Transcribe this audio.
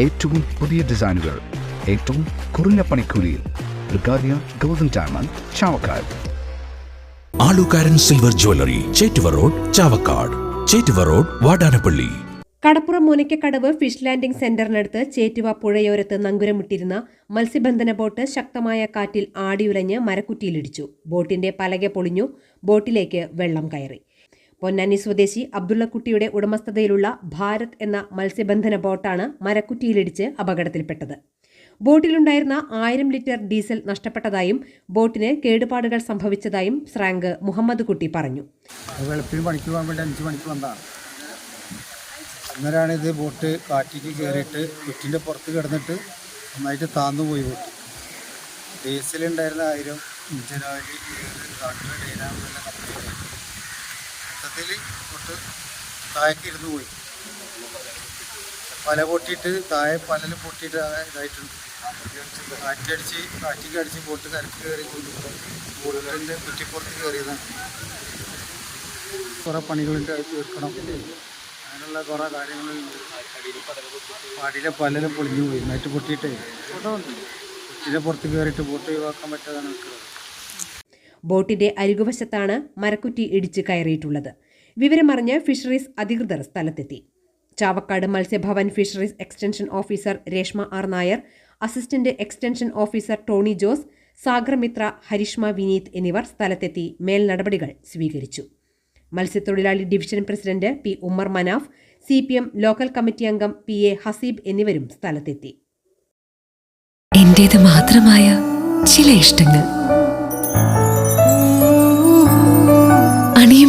ഏറ്റവും പുതിയ ഡിസൈനുകൾ ഏറ്റവും കുറഞ്ഞ പണിക്കൂലിയിൽ ബ്രിഗാദിയ golden diamond Chavakkad. Alukaran silver jewellery Chettuva road Chavakkad. Chettuva road Vadanappally. Kadappuram Munakkakadavu fish landing സെന്ററിനടുത്ത് Chettuva പുഴയോരത്ത് നങ്കുരമിട്ടിരുന്ന മത്സ്യബന്ധന ബോട്ട് ശക്തമായ കാറ്റിൽ ആടിയുലഞ്ഞ് മരക്കുറ്റിയിലിടിച്ചു. ബോട്ടിന്റെ പലക പൊളിഞ്ഞു ബോട്ടിലേക്ക് വെള്ളം കയറി. പൊന്നാനി സ്വദേശി അബ്ദുള്ളക്കുട്ടിയുടെ ഉടമസ്ഥതയിലുള്ള ഭാരത് എന്ന മത്സ്യബന്ധന ബോട്ടാണ് മരക്കുറ്റിയിലിടിച്ച് അപകടത്തിൽപ്പെട്ടത്. ബോട്ടിലുണ്ടായിരുന്ന ആയിരം ലിറ്റർ ഡീസൽ നഷ്ടപ്പെട്ടതായും ബോട്ടിന് കേടുപാടുകൾ സംഭവിച്ചതായും സ്രാങ്ക് മുഹമ്മദ് കുട്ടി പറഞ്ഞു. വെളുപ്പിന് ബോട്ട് കാറ്റിക്ക് കയറിയിട്ട് കുറ്റിന്റെ പുറത്ത് കിടന്നിട്ട് നന്നായിട്ട് താന്നു പോയി ബോട്ട്. ഡീസലുണ്ടായിരുന്ന ആയിരം ഇഞ്ചിനായി ഓയിൽ കംപ്ലീറ്റ് മൊത്തത്തിൽ തൊട്ട് താഴേക്ക് ഇരുന്ന് പോയി. പല പൊട്ടിയിട്ട് താഴെ പലലും പൊട്ടിയിട്ട് ഇതായിട്ടുണ്ട്. കാറ്റടിച്ച് കാറ്റിക്ക് അടിച്ച് പൊട്ട് കരക്ക് കയറി ബോട്ടിന്റെ കുറ്റിപ്പുറത്ത് കയറിയതാണ്. കുറേ പണികളുണ്ട് അത് തീർക്കണം. അങ്ങനെയുള്ള കുറേ കാര്യങ്ങളുണ്ട്. പാടിയിലെ പലരും പൊളിഞ്ഞു പോയി. നൈറ്റ് പൊട്ടിയിട്ടേ. കുറ്റിന്റെ പുറത്ത് കയറിയിട്ട് ബോട്ട് ഒഴിവാക്കാൻ പറ്റാതാണ് നിൽക്കുന്നത് ബോട്ടിന്റെ അരികുവശത്താണ് മരക്കുറ്റി ഇടിച്ച് കയറിയിട്ടുള്ളത്. വിവരമറിഞ്ഞ് ഫിഷറീസ് അധികൃതർ സ്ഥലത്തെത്തി. Chavakkad Matsyabhavan fisheries extension officer Reshma R Nair assistant extension officer Tony Jose Sagarmitra Harishma Vineeth എന്നിവർ സ്ഥലത്തെത്തി മേൽ നടപടികൾ സ്വീകരിച്ചു. മത്സ്യത്തൊഴിലാളി division president P Ummer Manaf C P M local committee അംഗം പി എ ഹസീബ് എന്നിവരും സ്ഥലത്തെത്തി. എന്റേത് മാത്രമായ ചില ഇഷ്ടങ്ങൾ.